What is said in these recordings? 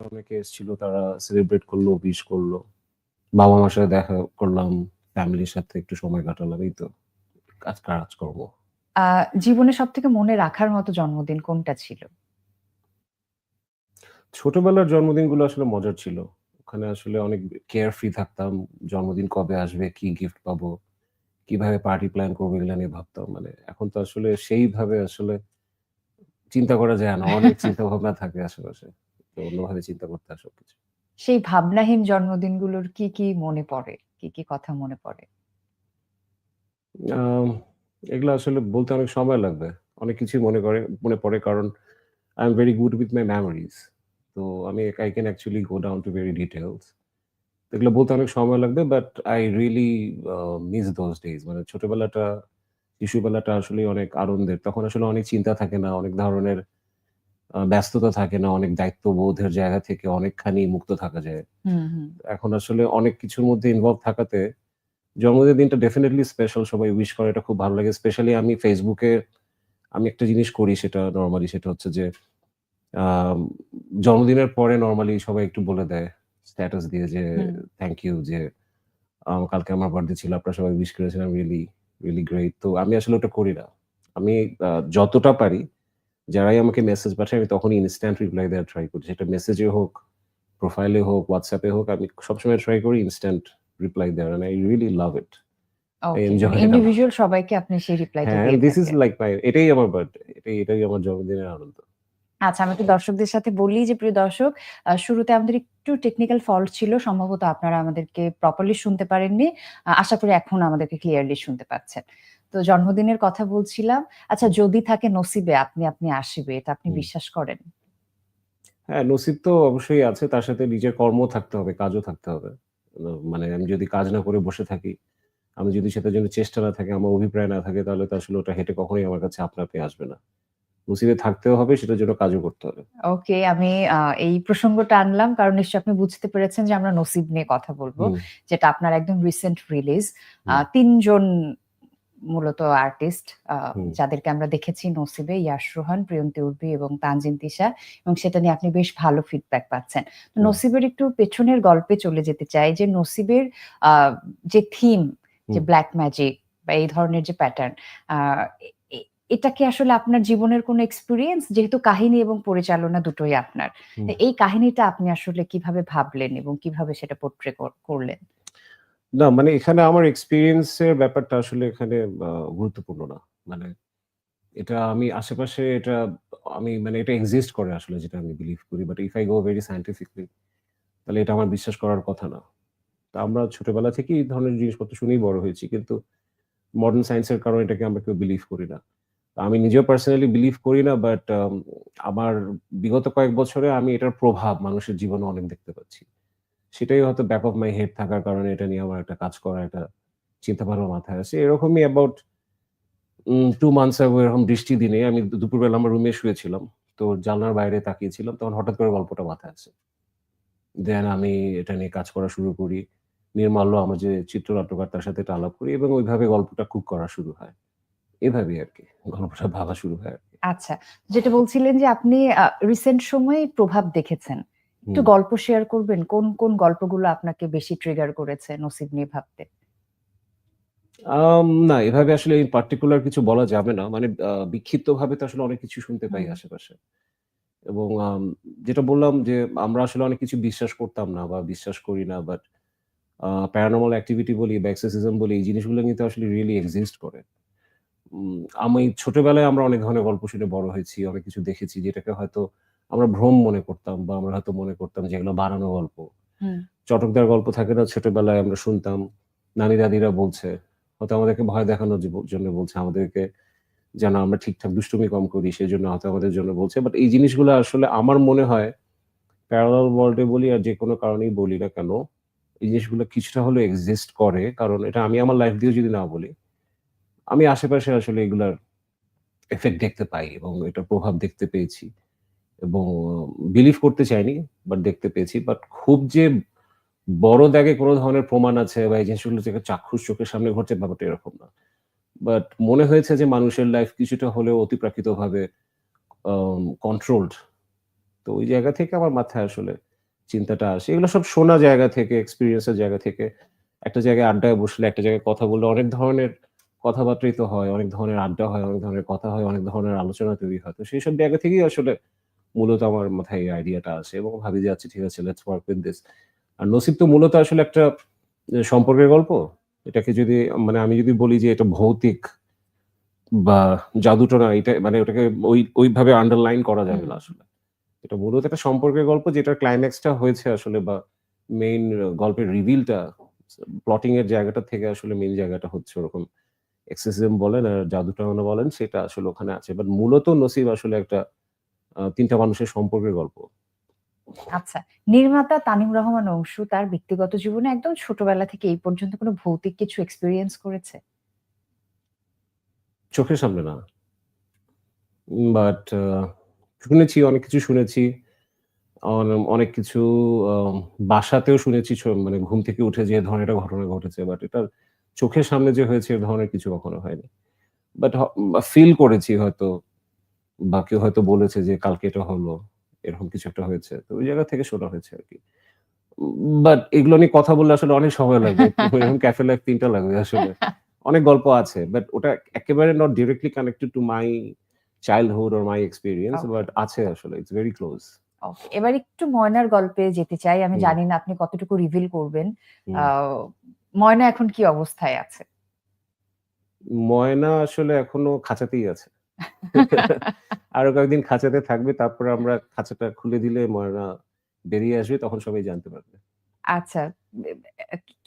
অনেকে এসেছিল তারা সেলিব্রেট করল উইশ করল। বাবা মার সাথে দেখা করলাম ফ্যামিলির সাথে একটু সময় কাটালাম এই তো কাজ কাজ করব জীবনে সব থেকে মনে রাখার মতো জন্মদিন কোনটা ছিল? ছোটবেলার জন্মদিনগুলো আসলে মজার ছিল। ওখানে আসলে অনেক কেয়ার ফ্রি থাকতাম জন্মদিন কবে আসবে কি গিফট পাবো কীভাবে পার্টি প্ল্যান করব এগুলো নিয়ে ভাবতাম মানে এখন তো আসলে সেইভাবে আসলে চিন্তা করা যায় না অনেক চিন্তা ভাবনা থাকে আশেপাশে। অন্যভাবে চিন্তা করতে হয় সবকিছু। সেই ভাবনাহীন জন্মদিনগুলোর কি কি মনে পড়ে? কি কি কথা মনে পড়ে? এগুলো আসলে বলতে অনেক সময় লাগবে। অনেক কিছুই মনে করে মনে পড়ে কারণ I am very good with my memories তো আমি I can actually go down to very details এগুলো বলতে অনেক সময় লাগবে but I really miss those days মানে ছোটবেলাটা শিশুবেলাটা আসলে অনেক আনন্দের। তখন আসলে অনেক চিন্তা থাকে না অনেক ধরনের ব্যস্ততা থাকে না অনেক দায়িত্ববোধের জায়গা থেকে অনেকখানি মুক্ত থাকা যায়। এখন আসলে অনেক কিছুর মধ্যে ইনভলভ থাকাতে জন্মদিনের দিনটা ডেফিনেটলি স্পেশাল সবাই উইশ করে এটা খুব ভালো লাগে। স্পেশালি আমি ফেসবুকে আমি একটা জিনিস করি সেটা নর্মালি সেটা হচ্ছে যে জন্মদিনের পরে নর্মালি সবাই একটু বলে দেয় স্ট্যাটাস দিয়ে যে। থ্যাংক ইউ যে কালকে আমার বার্থডে ছিল আপনারা সবাই উইশ করেছিলাম রিয়েলি রিয়েলি গ্রেট তো আমি আসলে ওটা করি না। আমি যতটা পারি যারাই আমাকে মেসেজ পাঠায় আমি তখনই ইনস্ট্যান্ট রিপ্লাই দেওয়ার ট্রাই করি। সেটা মেসেজে হোক প্রোফাইলে হোক হোয়াটসঅ্যাপে হোক আমি সবসময় ট্রাই করি ইনস্ট্যান্ট রিপ্লাই দেওয়ার I really love it individual সবাইকে আপনি সেই রিপ্লাইটা হ্যাঁ দিয়ে দিস ইজ লাইক মাই এটাই আমার বার্থডে এটাই এটাই আমার জন্মদিনের আনন্দ। আচ্ছা আমি একটু দর্শকদের সাথে বলি যে প্রিয় দর্শক শুরুতে আমাদের একটু টেকনিক্যাল ফল্ট ছিল সম্ভবত আপনারা আমাদেরকে প্রপারলি শুনতে পারেননি। আশা করি এখন আমাদেরকে ক্লিয়ারলি শুনতে পাচ্ছেন। তো জন্মদিনের কথা বলছিলাম। আচ্ছা যদি থাকে নসিবে আপনি আপনি আসিবে এটা আপনি বিশ্বাস করেন? হ্যাঁ নসিব তো অবশ্যই আছে তার সাথে নিজের কর্ম থাকতে হবে কাজও থাকতে হবে। মানে আমি যদি কাজ না করে বসে থাকি আমি যদি সেটার জন্য চেষ্টা না থাকে আমার অভিপ্রায় না থাকে তাহলে তো আসলে ওটা হেঁটে কখনোই আমার কাছে আপনা আপনি আসবে না। নসিবে থাকতেও হবে সেটার জন্য কাজও করতে হবে। ওকে আমি এই প্রসঙ্গটা আনলাম কারণ নিশ্চয়ই আপনি বুঝতে পেরেছেন যে আমরা নসিব নিয়ে কথা বলব যেটা আপনার একদম রিসেন্ট রিলিজ। তিনজন মূলত আর্টিস্ট। যাদেরকে আমরা দেখেছি নসিবে ইয়াশ রোহান প্রিয়ন্তী উর্বি এবং তানজিন তিশা এবং সেটা নিয়ে আপনি বেশ ভালো ফিডব্যাক পাচ্ছেন। নসিবের একটু পেছনের গল্পে চলে যেতে চাই যে নসিবের যে থিম যে ব্ল্যাক ম্যাজিক বা এই ধরনের যে প্যাটার্ন এটা কি আসলে আপনার জীবনের কোনো এক্সপিরিয়েন্স যেহেতু কাহিনী এবং পরিচালনা দুটোই আপনার। এই কাহিনীটা আপনি আসলে কীভাবে ভাবলেন এবং কীভাবে সেটা পোট্রে করলেন? না মানে এখানে আমার এক্সপিরিয়েন্সের ব্যাপারটা আসলে এখানে গুরুত্বপূর্ণ না। মানে এটা আমি আশেপাশে এটা, আমি মানে এটা এক্সিস্ট করে আসলে যেটা আমি বিলিভ করি। But if I go very scientifically তাহলে এটা আমার বিশ্বাস করার কথা না। তা আমরা ছোটবেলা থেকে এই ধরনের জিনিসপত্র শুনেই বড় হয়েছি। কিন্তু মডার্ন সায়েন্সের কারণে এটাকে আমরা কেউ বিলিভ করি না। আমি নিজেও পার্সোনালি বিলিভ করি না বাট আমার বিগত কয়েক বছরে আমি এটার প্রভাব মানুষের জীবনে অনেক দেখতে পাচ্ছি। সেটাই হয়তো ব্যাক অফ মাই হেড থাকার কারণে এটা নিয়ে আমার একটা কাজ করা একটা চিন্তা ভাবনা মাথায় আছে এরকমই অ্যাবাউট টু মান্থস আগে এরকম বৃষ্টি দিনে আমি দুপুরবেলা আমার রুমে শুয়েছিলাম। তো জানলার বাইরে তাকিয়েছিলাম, তখন হঠাৎ করে গল্পটা মাথায় আছে দেন আমি এটা নিয়ে কাজ করা শুরু করি। নির্মাল্য আমার যে চিত্রনাট্যকার তার সাথে এটা আলাপ করি এবং ওইভাবে গল্পটা খুব করা শুরু হয়। এভাবেই আর কি গল্পটা ভাবা শুরু হয় আচ্ছা যেটা বলছিলেন যে আপনি রিসেন্ট সময়ে প্রভাব দেখেছেন। একটু গল্প শেয়ার করবেন? কোন, কোন গল্পগুলো আপনাকে বেশি ট্রিগার করেছে নসিব নিয়ে ভাবতে? না এভাবে আসলে পার্টিকুলার কিছু বলা যাবে না। মানে আ বিক্ষিপ্তভাবে তো আসলে অনেক কিছু শুনতে পাই আশেপাশে। এবং যেটা বললাম যে আমরা আসলে অনেক কিছু বিশ্বাস করতাম না বা বিশ্বাস করি না। বাট আ প্যারানরমাল অ্যাক্টিভিটি বলি বা এক্সোরসিজম বলি এই জিনিসগুলো কিন্তু আসলে রিয়েলি এক্সিস্ট করে। আমি ছোটবেলায় আমরা অনেক ধরনের গল্প শুনে বড় হয়েছি। অনেক কিছু দেখেছি যেটাকে হয়তো আমরা ভ্রম মনে করতাম বা আমরা হয়তো মনে করতাম যে এগুলো বানানো গল্প। চটকদার গল্প থাকে না ছোটবেলায় আমরা শুনতাম। নানি-দাদিরা বলছে। হয়তো আমাদেরকে ভয় দেখানোর জন্য বলছে। আমাদেরকে যেন আমরা ঠিকঠাক দুষ্টুমি কম করি সেই জন্য হয়তো আমাদের জন্য বলছে। বাট এই জিনিসগুলো আসলে আমার মনে হয় প্যারালাল ওয়ার্ল্ডে বলি আর যেকোনো কারণেই বলি না কেন, এই জিনিসগুলো কিছুটা হলেও এক্সিস্ট করে। কারণ এটা আমি আমার লাইফ দিয়েও যদি না বলি, আমি আশেপাশে আসলে এগুলার এফেক্ট দেখতে পাই এবং এটার প্রভাব দেখতে পেয়েছি। এবং বিলিভ করতে চাইনি বাট দেখতে পেয়েছি। বাট খুব যে বড় দাগে কোনো ধরনের প্রমাণ আছে বা এই জিনিসগুলো থেকে চাক্ষুষ চোখের সামনে ঘটছে ব্যাপারটা এরকম না। বাট মনে হয়েছে যে মানুষের লাইফ কিছুটা হলেও অতিপ্রাকৃতভাবে কন্ট্রোলড। তো ওই জায়গা থেকে আমার মাথায় আসলে চিন্তাটা আসে। এগুলো সব শোনা জায়গা থেকে, এক্সপিরিয়েন্সের জায়গা থেকে। একটা জায়গায় আড্ডায় বসলে, একটা জায়গায় কথা বললে অনেক ধরনের কথাবার্তাই তো হয়, অনেক ধরনের আড্ডা হয়, অনেক ধরনের কথা হয়, অনেক ধরনের আলোচনা তৈরি হয়। তো সেই সব জায়গা থেকেই আসলে মূলত আমার মাথায় এই আইডিয়াটা আসে এবং ভাবি যে আচ্ছা ঠিক আছে লেটস ওয়ার্ক উইথ দিস। আর নসিব তো মূলত আসলে একটা সম্পর্কের গল্প। এটাকে যদি মানে আমি যদি বলি যে এটা ভৌতিক বা জাদুটোনা এটা মানে ওটাকে ওই ওইভাবে আন্ডারলাইন করা যাবে না আসলে। এটা মূলত একটা সম্পর্কের গল্প যেটার ক্লাইম্যাক্স টা হয়েছে আসলে বা মেইন গল্পের রিভিলটা প্লটিং এর জায়গাটা থেকে আসলে মেইন জায়গাটা হচ্ছে ওরকম এক্সোরসিজম বলেন আর জাদুটোনা বলেন সেটা আসলে ওখানে আছে। বাট মূলত নসিব আসলে একটা ৩ মানুষের সম্পর্কের গল্প। আচ্ছা। নির্মাতা তানিম রহমান অংশু তার ব্যক্তিগত জীবনে একদম ছোটবেলা থেকে এই পর্যন্ত কোনো ভৌতিক কিছু এক্সপেরিয়েন্স করেছে? চোখের সামনে না। বাট শুনেছি, অনেক কিছু শুনেছি। অন অনেক কিছু বাসাতেও শুনেছি মানে ঘুম থেকে উঠে যে ধরনের একটা ঘটনা ঘটেছে। বাট এটা চোখের সামনে যে হয়েছে এ ধরনের কিছু কখনো হয়নি। বাট ফিল করেছি হয়তো বা কেউ হয়তো বলেছে যে কালকে এটা হলো। এরকম কিছু একটা হয়েছে। তো ওই জায়গা থেকে শোনা হয়েছে আরকি। উম বাট এগুলো নিয়ে কথা বললে আসলে অনেক সময় লাগবে। এরকম ক্যাফে লাইফ তিনটা লাগবে আসলে। অনেক গল্প আছে। বাট ওটা একেবারে not directly connected to my childhood or my experience. But আছে আসলে। It's very close. এবার একটু ময়নার গল্পে যেতে চাই। আমি। জানি না আপনি কতটুকু রিভিল করবেন। ময়না এখন কি অবস্থায় আছে? ময়না আসলে এখনও খাঁচাতেই আছে। আরও কয়েকদিন খাঁচাতে থাকবে। তারপরে আমরা খাঁচাটা খুলে দিলে ময়না বেরিয়ে আসবে তখন সবাই জানতে পারবে। আচ্ছা।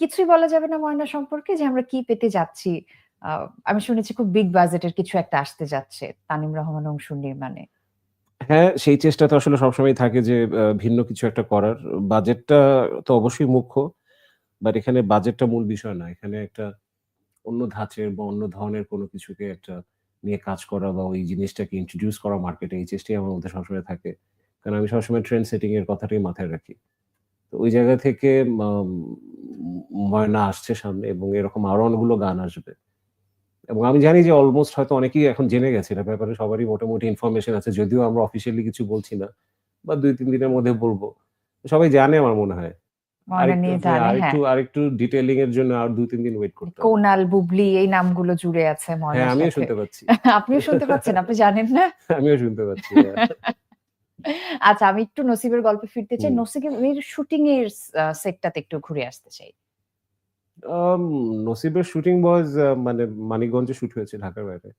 কিছুই বলা যাবে না ময়না সম্পর্কে যে আমরা কি পেতে যাচ্ছি? আমি শুনেছি খুব বিগ বাজেটের কিছু একটা আসতে যাচ্ছে তানিম রহমান অংশুর নির্মাণে। হ্যাঁ, সেই চেষ্টা তো আসলে সবসময়ই থাকে যে ভিন্ন কিছু একটা করার। বাজেটটা তো অবশ্যই মুখ্য। বাট এখানে বাজেটটা মূল বিষয় না। এখানে একটা অন্য ধাঁচের বা অন্য ধরনের কোনো কিছুকে একটা নিয়ে কাজ করা বা ওই জিনিসটাকে ইন্ট্রোডিউস করা মার্কেটে এই চেষ্টাই আমার মধ্যে সবসময় থাকে। কারণ আমি সবসময় ট্রেন্ড সেটিং এর কথাটাই মাথায় রাখি। তো ওই জায়গা থেকে ময়না আসছে সামনে এবং এরকম আরও অনেকগুলো গান আসবে। এবং আমি জানি যে অলমোস্ট হয়তো অনেকেই এখন জেনে গেছে এটার ব্যাপারে সবারই মোটামুটি ইনফরমেশন আছে। যদিও আমরা অফিসিয়ালি কিছু বলছি না। বা ২-৩ দিনের মধ্যে বলব সবাই জানে আমার মনে হয়। আরেকটু হ্যাঁ, আরেকটু। ডিটেইলিং এর জন্য আর ২-৩ দিন ওয়েট করতে হবে। কোনাল, বুবলি এই নামগুলো জুড়ে আছে হ্যাঁ, আমিও শুনতে পাচ্ছি। আপনিও শুনতে পাচ্ছেন? আপনি জানেন না? আমিও শুনতে পাচ্ছি। হ্যাঁ। আচ্ছা আমি একটু নসিবের গল্পে ফিরতে চাই। নসিবের শুটিং এর সেটটাতে একটু ঘুরে আসতে চাই। নসিবের শুটিং মানে মানিকগঞ্জে শুট হয়েছে ঢাকার বাইরে।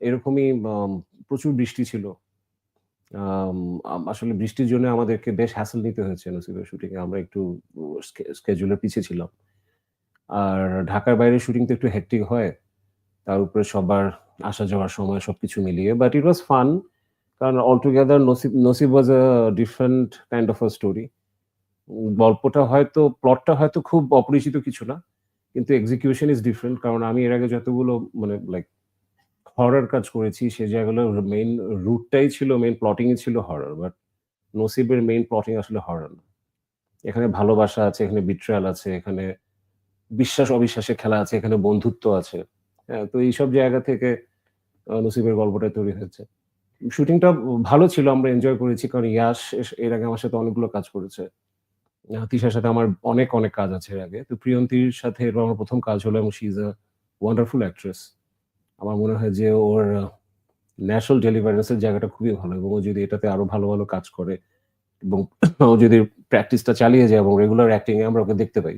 এরকমই প্রচুর বৃষ্টি ছিল। আসলে বৃষ্টির জন্য আমাদেরকে বেশ হ্যাসেল নিতে হয়েছে নসিবের শুটিং এ। আমরা একটু, উ স্কে স্কেডিউল এর পিছিয়ে ছিলাম। আর ঢাকার বাইরে শুটিং তো একটু হেক্টিক হয়। তার উপরে সবার আসা যাওয়ার সময় সবকিছু মিলিয়ে। But it was fun. কারণ all together Nasib Nasib was a different kind of a story. গল্পটা হয়তো প্লটটা হয়তো খুব অপরিচিত কিছু না। কিন্তু এক্সিকিউশন ইজ ডিফারেন্ট। কারণ আমি এর আগে যতগুলো মানে লাইক হরর কাজ করেছি সে জায়গাগুলোর মেইন রুটটাই ছিল মেইন প্লটিং ই ছিল হরর। বাট নসিবের মেইন প্লটিং আসলে হরর। এখানে ভালোবাসা আছে, এখানে বিট্রায়াল আছে, এখানে বিশ্বাস অবিশ্বাসের খেলা আছে, এখানে বন্ধুত্ব আছে। হ্যাঁ? তো এইসব জায়গা থেকে নসিবের গল্পটা তৈরি হয়েছে। শুটিংটা ভালো ছিল। আমরা এনজয় করেছি। কারণ ইয়াশ এস এর আগে আমার সাথে অনেকগুলো কাজ করেছে। তিশার সাথে আমার অনেক, অনেক কাজ আছে এর আগে। তো প্রিয়ন্তীর সাথে এবার আমার ১ম কাজ হলো এবং she is a wonderful actress. আমার মনে হয় যে ওর ন্যাচারাল ডেলিভারেন্স এর জায়গাটা খুবই ভালো এবং ও যদি এটাতে আরও ভালো, ভালো কাজ করে এবং ও যদি প্র্যাকটিসটা চালিয়ে যায় এবং রেগুলার অ্যাক্টিং এ আমরা ওকে দেখতে পাই,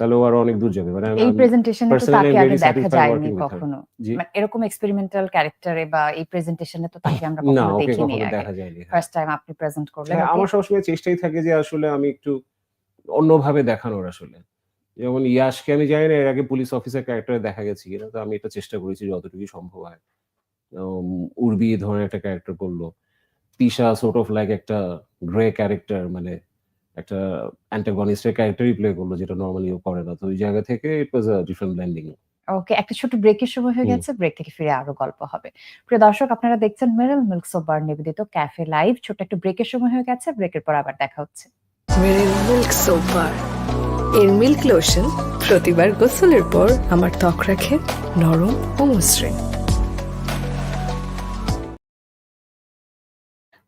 তাহলে ও আরও অনেক দূর যাবে। মানে এই প্রেজেন্টেশনে তো তাকে আগে দেখা যায়নি। কখনো। মানে এরকম এক্সপেরিমেন্টাল ক্যারেক্টারে বা এই প্রেজেন্টেশনে তো তাকে আমরা কখনো দেখিনি। দেখা যায়নি। ফার্স্ট টাইম আপনি প্রেজেন্ট করলেন হ্যাঁ। আমার সবসময় চেষ্টাই থাকে যে আসলে আমি একটু অন্যভাবে দেখানোর আসলে। যেমন ইয়াশকে আমি জানি না এর আগে পুলিশ অফিসার ক্যারেক্টারে দেখা গেছে কিনা। তো আমি এটা চেষ্টা করেছি যতটুকু সম্ভব হয়। উর্বি ধরনের একটা ক্যারেক্টার করল। তিশা সর্ট অফ লাইক একটা গ্রে ক্যারেক্টার মানে একটা অ্যান্টাগনিস্ট এর ক্যারেক্টারই প্লে করল যেটা নরমালি ও করে না। তো ওই জায়গা থেকে ইট ওয়াজ আ ডিফারেন্ট ব্লেন্ডিং। ওকে, একটা ছোট ব্রেকের সময় হয়ে গেছে। ব্রেক থেকে ফিরে আরও গল্প হবে। প্রিয় দর্শক আপনারা দেখছেন মেরিল মিল্ক সোপ বার নিবেদিত ক্যাফে লাইভ। ছোট্ট একটু ব্রেকের সময় হয়ে গেছে। ব্রেকের পর আবার দেখা হচ্ছে। মেরিল মিল্ক সোপ বার এর মিল্ক লোশন প্রতিবার গোসলের পর আমার ত্বক রাখে নরম ও মসৃণ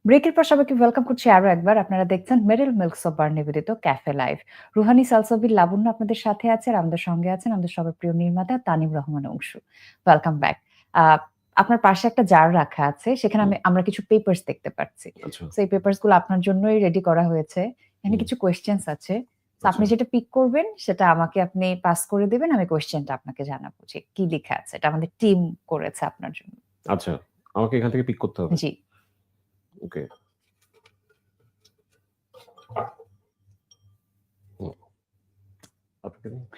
ব্রেকের পর সবাইকে ওয়েলকাম করছি আরও একবার। আপনারা দেখছেন মেরিল মিল্ক বার নিবেদিত ক্যাফে লাইভ। রুহানি সালসাবির লাবণ্য আপনাদের সাথে আছে আর আমাদের সঙ্গে আছেন আমাদের সবার প্রিয় নির্মাতা তানিম রহমান অংশু। Welcome back. আপনার পাশে একটা জার রাখা আছে। সেখানে আমি আমরা কিছু পেপারস দেখতে পাচ্ছি। সেই পেপারসগুলো আপনার জন্যই রেডি করা হয়েছে। এখানে কিছু কোয়েশ্চেনস আছে। তো আপনি আচ্ছা। যেটা পিক করবেন সেটা আমাকে আপনি পাস করে দিবেন। আমি কোয়েশ্চেনটা আপনাকে জানাব যে কি লিখা আছে। এটা আমাদের টিম করেছে আপনার জন্য। আচ্ছা। আমাকে এখান থেকে পিক করতে হবে? জি। ওকে।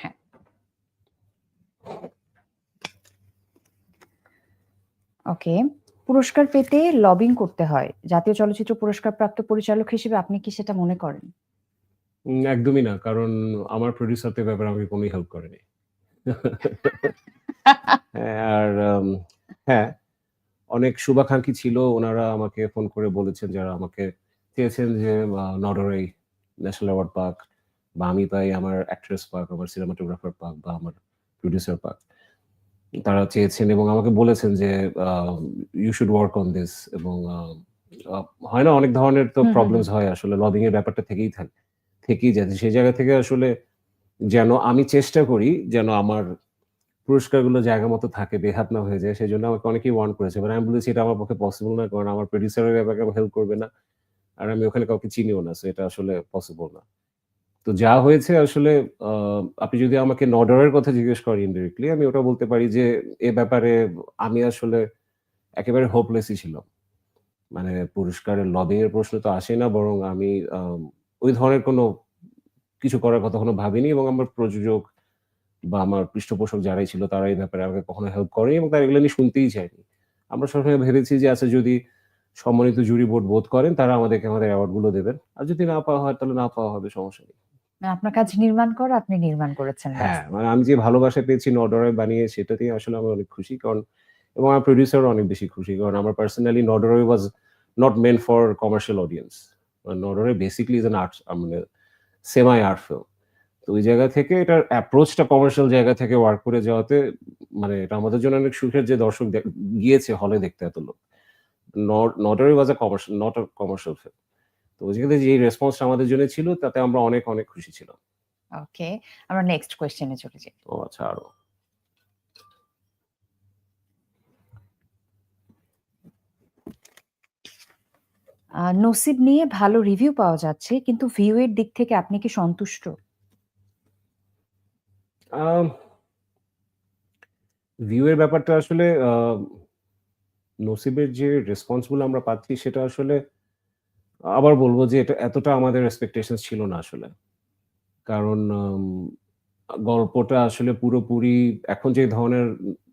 হ্যাঁ। ওকে। পুরস্কার পেতে লবিং করতে হয়। জাতীয় চলচ্চিত্র পুরস্কারপ্রাপ্ত পরিচালক হিসেবে আপনি কি সেটা মনে করেন? একদমই না। কারণ আমার প্রোডিউসার তো এ ব্যাপারে আমাকে কোনই হেল্প করেনি। হ্যাঁ, আর হ্যাঁ, অনেক শুভাকাঙ্ক্ষী ছিল। ওনারা আমাকে ফোন করে বলেছেন যারা আমাকে চেয়েছেন যে নডরেই ন্যাশনাল অ্যাওয়ার্ড পাক বা আমি পাই, আমার অ্যাক্ট্রেস পাক, আমার সিনেমাটোগ্রাফার পাক বা আমার প্রোডিউসার পাক। তারা চেয়েছেন এবং আমাকে বলেছেন যে you should work on this এবং হয় না অনেক ধরনের তো প্রবলেমস হয় আসলে লবিং এর ব্যাপারটা থেকেই থাকে থেকেই যাচ্ছে সেই জায়গা থেকে আসলে যেন আমি চেষ্টা করি যেন আমার পুরস্কারগুলো জায়গা মতো থাকে, বেহাত না হয়ে যায়। সেই জন্য আমাকে অনেকেই ওয়ার্ন করেছে। বাট আমি বলেছি এটা আমার পক্ষে পসিবল না। কারণ আমার প্রোডিউসারের ব্যাপারে হেল্প করবে না। আর আমি ওখানে কাউকে চিনিও না। এটা আসলে পসিবল না। তো যা হয়েছে আসলে আপনি যদি আমাকে নডরের কথা জিজ্ঞেস করেন ইনডিরেক্টলি আমি ওটা বলতে পারি যে এ ব্যাপারে আমি আসলে একেবারে হোপলেসই ছিলাম। মানে পুরস্কারের লবিং এর প্রশ্ন তো আসে না বরং আম ওই ধরনের কোনো কিছু করার কথা কখনো ভাবিনি এবং আমার প্রযোজক বা আমার পৃষ্ঠপোষক যারাই ছিল তারা এই ব্যাপারে আমাকে কখনো হেল্প করেনি এবং তারা এগুলো নিয়ে শুনতেই চায়নি। আমরা সবসময় ভেবেছি যে আচ্ছা যদি সম্মানিত জুরি বোর্ড বোধ করেন তারা আমাদেরকে আমাদের অ্যাওয়ার্ডগুলো দেবেন। আর যদি না পাওয়া হয় তাহলে না পাওয়া হবে সমস্যা নেই। মানে আপনার কাজ নির্মাণ করা, আপনি নির্মাণ করেছেন হ্যাঁ, মানে আমি যে ভালোবাসা পেয়েছি নডরে বানিয়ে সেটাতেই আসলে আমি অনেক খুশি। কারণ এবং আমার প্রোডিউসারও অনেক বেশি খুশি। কারণ আমার personally Nodorai was not meant for commercial audience. Nodorai basically is an art মানে সেমাই আর্ট ফিল্ম। তো ওই জায়গা থেকে এটার অ্যাপ্রোচটা কমার্শিয়াল জায়গা থেকে ওয়ার্ক করে যাওয়াতে মানে এটা আমাদের জন্য অনেক সুখের যে দর্শক গিয়েছে হলে দেখতে এত লোক। Nodorai was a commercial not a commercial film. তো ওই জায়গাতে যে রেসপন্সটা আমাদের জন্য ছিল তাতে আমরা অনেক, অনেক খুশি ছিলাম। ওকে। আমরা নেক্সট কোয়েশ্চেন এ চলে যাই। ও আচ্ছা আরও। নসিব নিয়ে ভালো রিভিউ পাওয়া যাচ্ছে, কিন্তু ভিউ এর দিক থেকে আপনি কি সন্তুষ্ট? ভিউ এর ব্যাপারটা আসলে নসিবের যে রেসপন্সগুলো আমরা পাচ্ছি, সেটা আসলে আবার বলব যে এটা এতটা আমাদের এক্সপেকটেশনস ছিল না আসলে। কারণ গল্পটা আসলে পুরোপুরি এখন যে ধরনের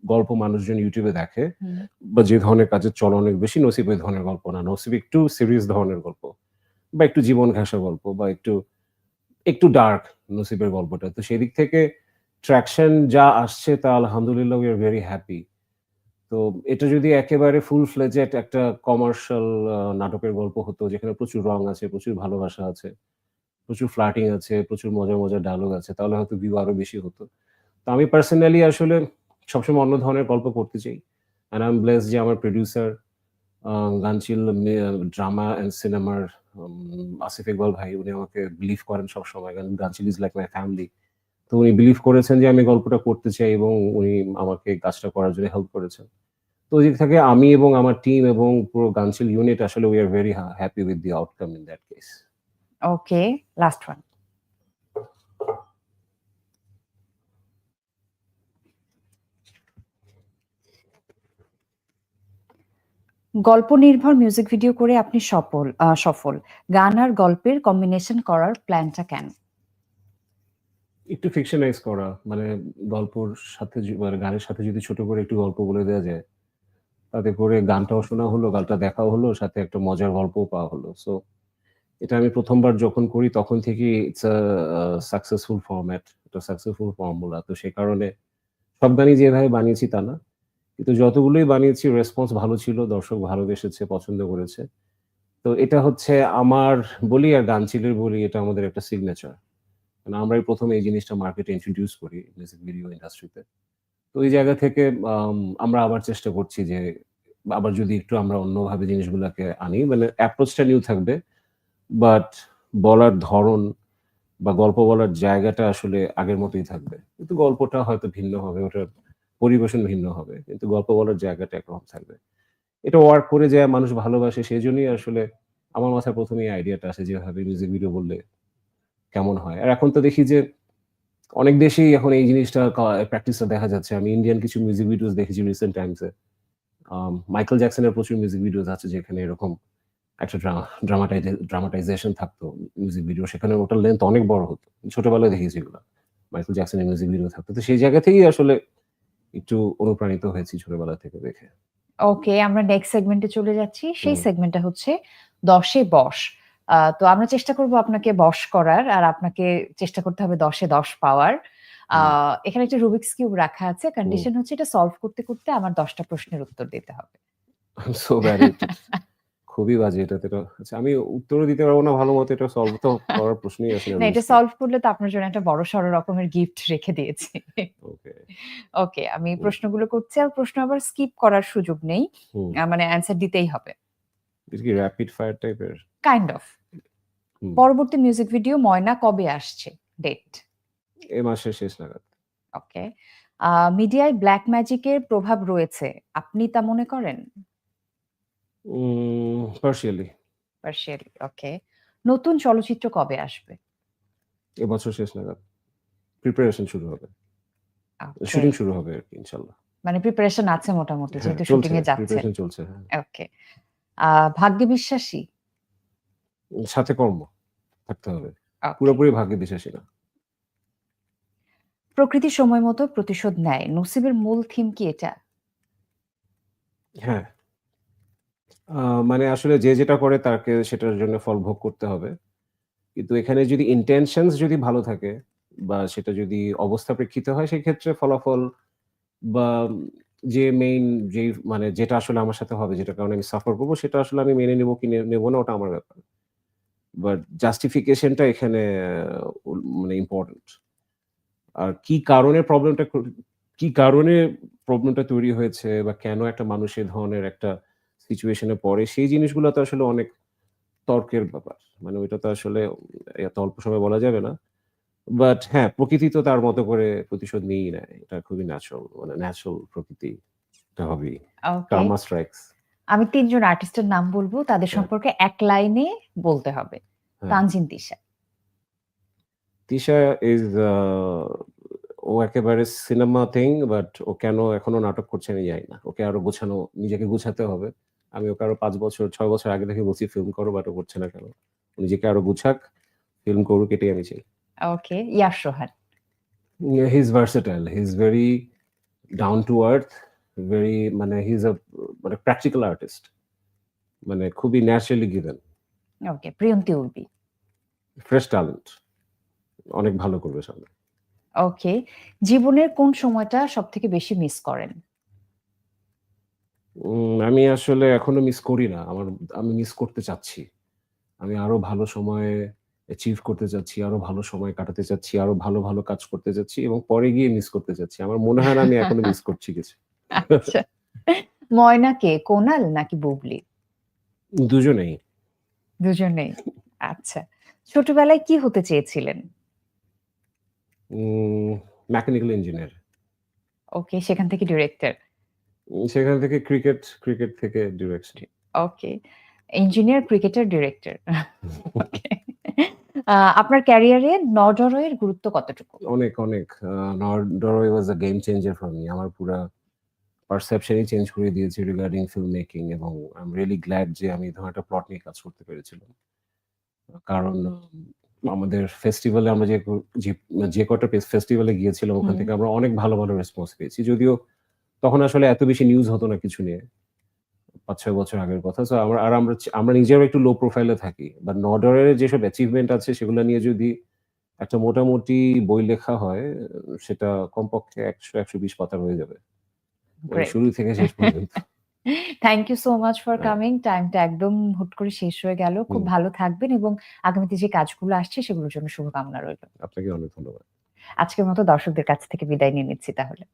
গল্প মানুষজন ইউটিউবে দেখে বা যে ধরনের কাজের চলন অনেক বেশি নসিব ওই ধরনের গল্প না। নসিব একটু সিরিয়াস ধরনের গল্প বা একটু জীবন ঘেঁষা গল্প বা একটু, একটু ডার্ক নসিবের গল্পটা। তো সেদিক থেকে ট্র্যাকশন যা আসছে তা আলহামদুলিল্লাহ উই আর ভেরি হ্যাপি। তো এটা যদি একেবারে ফুল ফ্লেজেড একটা কমার্শিয়াল নাটকের গল্প হতো যেখানে প্রচুর রং আছে, প্রচুর ভালোবাসা আছে, প্রচুর ফ্লার্টিং আছে, প্রচুর মজার, মজার ডায়ালগ আছে তাহলে হয়তো ভিউ আরও বেশি হতো। তো আমি পার্সোনালি আসলে সবসময় অন্য ধরনের গল্প করতে চাই। অ্যান্ড আই এম ব্লেসড যে আমার প্রোডিউসার গানচিল ড্রামা অ্যান্ড সিনেমার আসিফ ইকবাল ভাই উনি আমাকে বিলিভ করেন সবসময়। গান Ganchil is like my family. তো উনি বিলিভ করেছেন যে আমি গল্পটা করতে চাই এবং উনি আমাকে কাজটা করার জন্য হেল্প করেছেন। তো ওই দিক থেকে আমি এবং আমার টিম এবং পুরো গানচিল ইউনিট আসলে we are very happy with the outcome in that case. Okay, last one. গল্প নির্ভর মিউজিক ভিডিও করে আপনি সফল সফল। গান আর গল্পের কম্বিনেশন করার প্ল্যানটা কেন? একটু ফিকশনাইজ করা মানে গল্পর সাথে মানে গানের সাথে যদি ছোট করে একটু গল্প বলে দেয়া যায়, তাতে করে গানটাও শোনা হলো, গানটা দেখাও হলো, সাথে একটা মজার গল্পও পাওয়া হলো। সো এটা আমি প্রথমবার যখন করি তখন থেকেই ইটস সাকসেসফুল ফরম্যাট, একটা সাকসেসফুল ফর্মুলা। তো সে কারণে সব গানই যে এভাবে বানিয়েছি তা না। কিন্তু যতগুলোই বানিয়েছি রেসপন্স ভালো ছিল, দর্শক ভালো ভালোবেসেছে, পছন্দ করেছে। তো এটা হচ্ছে আমার বলি আর গানচিলের বলি এটা আমাদের একটা সিগনেচার। মানে আমরাই ১ম এই জিনিসটা মার্কেটে ইন্ট্রোডিউস করি মিউজিক ভিডিও ইন্ডাস্ট্রিতে। তো ওই জায়গা থেকে আম আমরা আবার চেষ্টা করছি যে আবার যদি একটু আমরা অন্যভাবে জিনিসগুলোকে আনি মানে অ্যাপ্রোচটা নিউ থাকবে। বাট বলার ধরন বা গল্প বলার জায়গাটা আসলে আগের মতোই থাকবে। কিন্তু গল্পটা হয়তো ভিন্ন হবে, ওটার পরিবেশন ভিন্ন হবে। কিন্তু গল্প বলার জায়গাটা একরকম থাকবে। এটা ওয়ার্ক করে যায় মানুষ ভালোবাসে সেই জন্যই আসলে আমার মাথায় ১ম এই আইডিয়াটা আসে যেভাবে মিউজিক ভিডিও বললে কেমন হয়? আর এখন তো দেখি যে অনেক দেশেই এখন এই জিনিসটা প্র্যাকটিসটা দেখা যাচ্ছে। আমি ইন্ডিয়ান কিছু মিউজিক ভিডিওস দেখেছি রিসেন্ট টাইমসে। মাইকেল জ্যাকসনের প্রচুর মিউজিক ভিডিওস আছে যেখানে এরকম একটা ড্রা ড্রামাটাইজে ড্রামাটাইজেশন থাকতো মিউজিক ভিডিও। সেখানে ওটার লেংথ অনেক বড় হতো। ছোটবেলায় দেখেছি এগুলা। মাইকেল জ্যাকসনের মিউজিক ভিডিও থাকতো। তো সেই জায়গা থেকেই আসলে একটু অনুপ্রাণিত হয়েছি ছোটবেলা থেকে দেখে। ওকে, আমরা নেক্সট সেগমেন্টে চলে যাচ্ছি। সেই। সেগমেন্টটা হচ্ছে ১০ এ বশ। আ তো আমরা চেষ্টা করব আপনাকে বশ করার আর আপনাকে চেষ্টা করতে হবে দশে দশ পাওয়ার। এখানে একটা রুবিক্স কিউব রাখা আছে। কন্ডিশন হচ্ছে এটা সলভ করতে, করতে আমার দশটা প্রশ্নের উত্তর দিতে হবে। সো। খুবই বাজে এটাতে তো। আচ্ছা আমি উত্তরও দিতে পারব না ভালো মতো এটা সলভ তো করার প্রশ্নই আসে না এটা সলভ করলে তো আপনার জন্য একটা বড়সড় রকমের গিফট রেখে দিয়েছি। ওকে। ওকে, আমি প্রশ্নগুলো করছি আর প্রশ্ন আবার স্কিপ করার সুযোগ নেই। মানে অ্যান্সার দিতেই হবে। এটা কি র‍্যাপিড ফায়ার টাইপের? Kind of. পরবর্তী মিউজিক ভিডিও 'ময়না' কবে আসছে? ডেট? এ মাসের শেষ নাগাদ। ওকে। মিডিয়ায় ব্ল্যাক ম্যাজিকের প্রভাব রয়েছে। আপনি তা মনে করেন? পার্শিয়ালি। Partially, okay. নতুন চলচ্চিত্র কবে আসবে? এবছর শেষ নাগাদ। প্রিপারেশন শুরু হবে। শুটিং শুরু হবে ইনশাআল্লাহ। মানে প্রিপারেশন আছে মোটামুটি হ্যাঁ, যেহেতু শুটিং এ। প্রিপারেশন চলছে, হ্যাঁ। ওকে। ভাগ্যে বিশ্বাসী? সাথে কর্ম থাকতে হবে। পুরোপুরি ভাগ্যে বিশ্বাসী না। প্রকৃতি সময় মতো প্রতিশোধ নেয়। নসিবের মূল থিম কি এটা? হ্যাঁ। মানে আসলে যে যেটা করে তাকে সেটার জন্য ফল ভোগ করতে হবে। কিন্তু এখানে যদি ইনটেনশনস যদি ভালো থাকে বা সেটা যদি অবস্থা প্রেক্ষিত হয়, সেক্ষেত্রে ফলাফল বা যে মেইন যেই মানে যেটা আসলে আমার সাথে হবে, যেটার কারণে আমি সাফার করব, সেটা আসলে আমি মেনে নেব কি নেব না, ওটা আমার ব্যাপার। বাট জাস্টিফিকেশনটা এখানে মানে ইম্পোর্টেন্ট। আর কি কারণে প্রবলেমটা কি কারণে প্রবলেমটা তৈরি হয়েছে বা কেন একটা মানুষ এ ধরনের একটা সিচুয়েশন পড়ে সেই জিনিসগুলো তো আসলে অনেক তর্কের ব্যাপার। মানে ওইটা তো আসলে এত অল্প সময়ে বলা যাবে না। বাট হ্যাঁ, প্রকৃতি তো তার মতো করে প্রতিশোধ নিয়েই নেয়। এটা খুবই ন্যাচারাল মানে ন্যাচারাল প্রকৃতি। এটা হবেই। Karma strikes. আমি তিনজন আর্টিস্টের নাম বলব তাদের হ্যাঁ। সম্পর্কে এক লাইনে বলতে হবে। হ্যাঁ। তানজিন তিশা। তিশা ইস আ ও একেবারে সিনেমা থিং বাট ও কেন এখনও নাটক করছে আমি জানি না। ওকে আরও গোছানো নিজেকে গুছাতে হবে। আমি ওকে আরও পাঁচ বছর ছয় বছর আগে থেকে বলছি ফিল্ম করো বাট ও করছে না কেন? নিজেকে আরও গুছাক, ফিল্ম করুক এটাই আমি চাই। Okay. Yash Rohan. Yeah, he's versatile. He's very down to earth, very মানে he's a মানে practical artist. মানে খুবই naturally given. Okay. Priyonti Urbi. Fresh talent. অনেক ভালো করবে সামনে। ওকে। জীবনের কোন সময়টা সবথেকে বেশি মিস করেন? আমি আসলে এখনও মিস করি না। আমার আমি মিস করতে চাচ্ছি। আমি আরও ভালো সময় অ্যাচিভ করতে চাচ্ছি, আরও ভালো সময় কাটাতে চাচ্ছি, আরও ভালো, ভালো কাজ করতে চাচ্ছি এবং পরে গিয়ে মিস করতে চাচ্ছি। আমার মনে হয় না আমি এখনও মিস করছি কিছু। আচ্ছা। ময়না কে? কোনাল নাকি বুবলি? দুজনেই। দুজনেই। আচ্ছা। ছোটবেলায় কি হতে চেয়েছিলেন? Mechanical engineer. ওকে, সেখান থেকে ডিরেক্টর। সেখান থেকে ক্রিকেট, ক্রিকেট থেকে direction. Okay. Engineer, cricketer, director. Okay. আপনার ক্যারিয়ারে নডরয়ের গুরুত্ব কতটুকু? অনেক, অনেক। Nodorai was a game changer for me. আমার পুরা পারসেপশনই চেঞ্জ করে দিয়েছে রিগার্ডিং ফিল্ম মেকিং এবং আই এম রিয়েলি গ্ল্যাড যে আমি ধরনের একটা প্লট নিয়ে কাজ করতে পেরেছিলাম। কারণ আমাদের ফেস্টিভালে আমরা যে যে কটা পেস ফেস্টিভালে গিয়েছিলাম ওখান থেকে আমরা অনেক ভালো, ভালো রেসপন্স পেয়েছি। যদিও তখন আসলে এত বেশি নিউজ হতো না কিছু নিয়ে। ৫-৬ বছর আগের কথা। সো আমরা আর আমরা আমরা নিজেরাও একটু লো প্রোফাইলে থাকি। বা নডরের যেসব অ্যাচিভমেন্ট আছে সেগুলো নিয়ে যদি একটা মোটামুটি বই লেখা হয়, সেটা কমপক্ষে ১০০-১২০ পাতার হয়ে যাবে। শুরু থেকে শেষ পর্যন্ত। Thank you so much for. Coming. টাইমটা একদম হুট করে শেষ হয়ে গেল। খুব ভালো থাকবেন এবং আগামীতে যে কাজগুলো আসছে সেগুলোর জন্য শুভকামনা রইল। আপনাকে অনেক ধন্যবাদ। আজকের মতো দর্শকদের কাছ থেকে বিদায় নিয়ে নিচ্ছি তাহলে।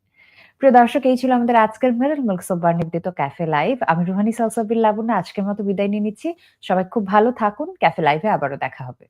প্রিয় দর্শক, এই ছিল আমাদের আজকের মেরেল মিল্ক সোমবার নিবেদিত ক্যাফে লাইভ। আমি রুহানি সালসাবির লাবণ্য, আজকের মতো বিদায় নিয়ে নিচ্ছি। সবাই খুব ভালো থাকুন। ক্যাফে লাইভে আবারও দেখা হবে।